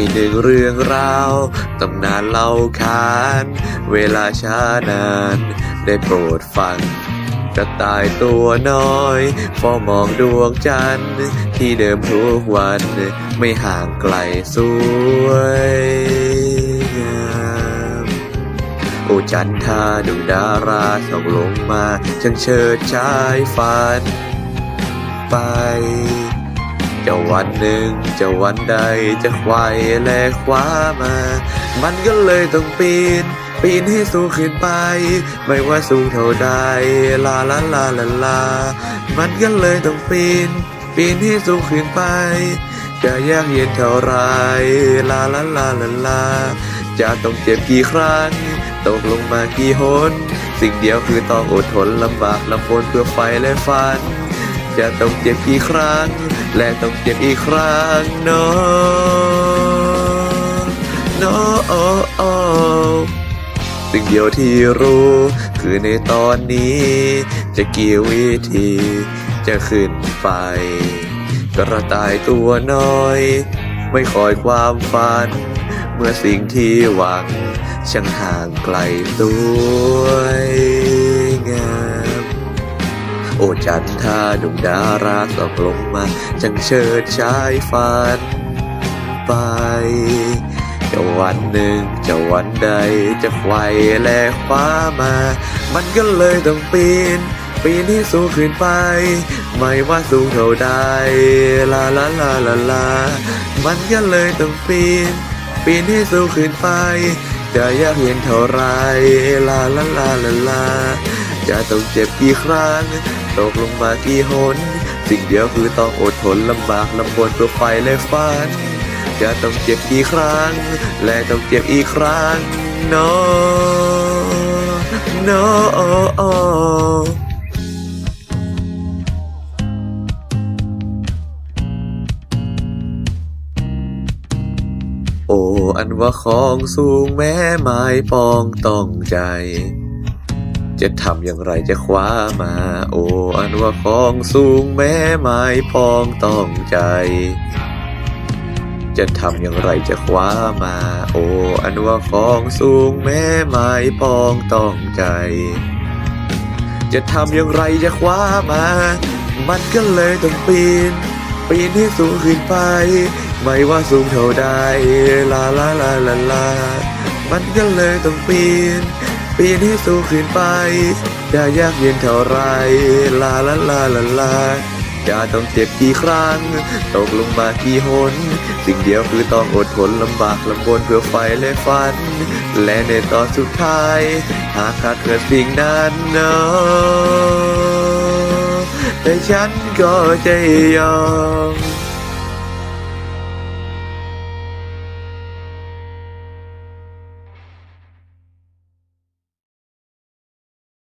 มีหนึ่งเรื่องราวตำนานเล่าขาน เวลาช้านาน ได้โปรดฟังกระต่ายตัวน้อยเฝ้ามองดวงจันทร์ที่เดิมทุกวัน ไม่ห่างไกลสวยงามโอจันทาดูดาราส่องลงมาช่างเชิดชายฝันไป จะวันหนึ่งจะวันใดจะควายแลคว้ามา มันก็เลยต้องปีน ปีนให้สูงขึ้นไป ไม่ว่าสูงเท่าใดลาลาลาลาลา มันก็เลยต้องปีน ปีนให้สูงขึ้นไป จะยากเย็นเท่าไรลาลาลาลาลา จะต้องเจ็บกี่ครั้งตกลงมากี่หน สิ่งเดียวคือต้องอดทนลำบากลำบนเพื่อไฟและฝัน จะต้องเจ็บกี่ครั้ง และต้องเจ็บอีกครั้งเนาะเนาะโอ้โอ้สิ่งเดียวที่รู้ คือในตอนนี้ จะกี่วิธี จะขึ้นไป กระต่ายตัวน้อย ไม่คอยความฝัน เมื่อสิ่งที่หวังช่างห่างไกลสวย โอจันทาดุงดาราสอบลงมา จังเชิดชายฝันไปจะวันหนึ่งจะวันใดจะไขว่และคว้ามา มันก็เลยต้องปีน ปีนที่สูงขึ้นไป ไม่ว่าสูงเท่าใดลาลาลาลาลา มันก็เลยต้องปีน ปีนให้สูงขึ้นไป จะยากเย็นเท่าไรลาลาลาลาลาจะต้องเจ็บกี่ครั้งตกลงมากี่หน สิ่งเดียวคือต้องอดทนลำบากลำบนเพื่อไฟและฝันจะต้องเจ็บกี่ครั้ง และต้องเจ็บอีกครั้ง no no โอ้ อันว่าของสูงแม้ไม้ปองต้องใจ จะทำอย่างไรจะคว้ามา โอ้อันว่าของสูงแม้ไม้ปองต้องใจ จะทำอย่างไรจะคว้ามา โอ้อันว่าของสูงแม้ไม้ปองต้องใจ จะทำอย่างไรจะคว้ามา มันก็เลยต้องปีน ปีนให้สูงขึ้นไป ไม่ว่าสูงเท่าใดลาลาลาลาลา มันก็เลยต้องปีน ปีนให้สูงขึ้นไปจะยากเย็นเท่าไร ลาลาลาลาลาจะต้องเจ็บกี่ครั้ง ตกลงมากี่หน สิ่งเดียวคือต้องอดทนลำบากลำบนเพื่อไฟและฝัน และในตอนสุดท้าย หากขาดเกิดสิ่งนั้นเนาะแต่ฉันก็จะยอม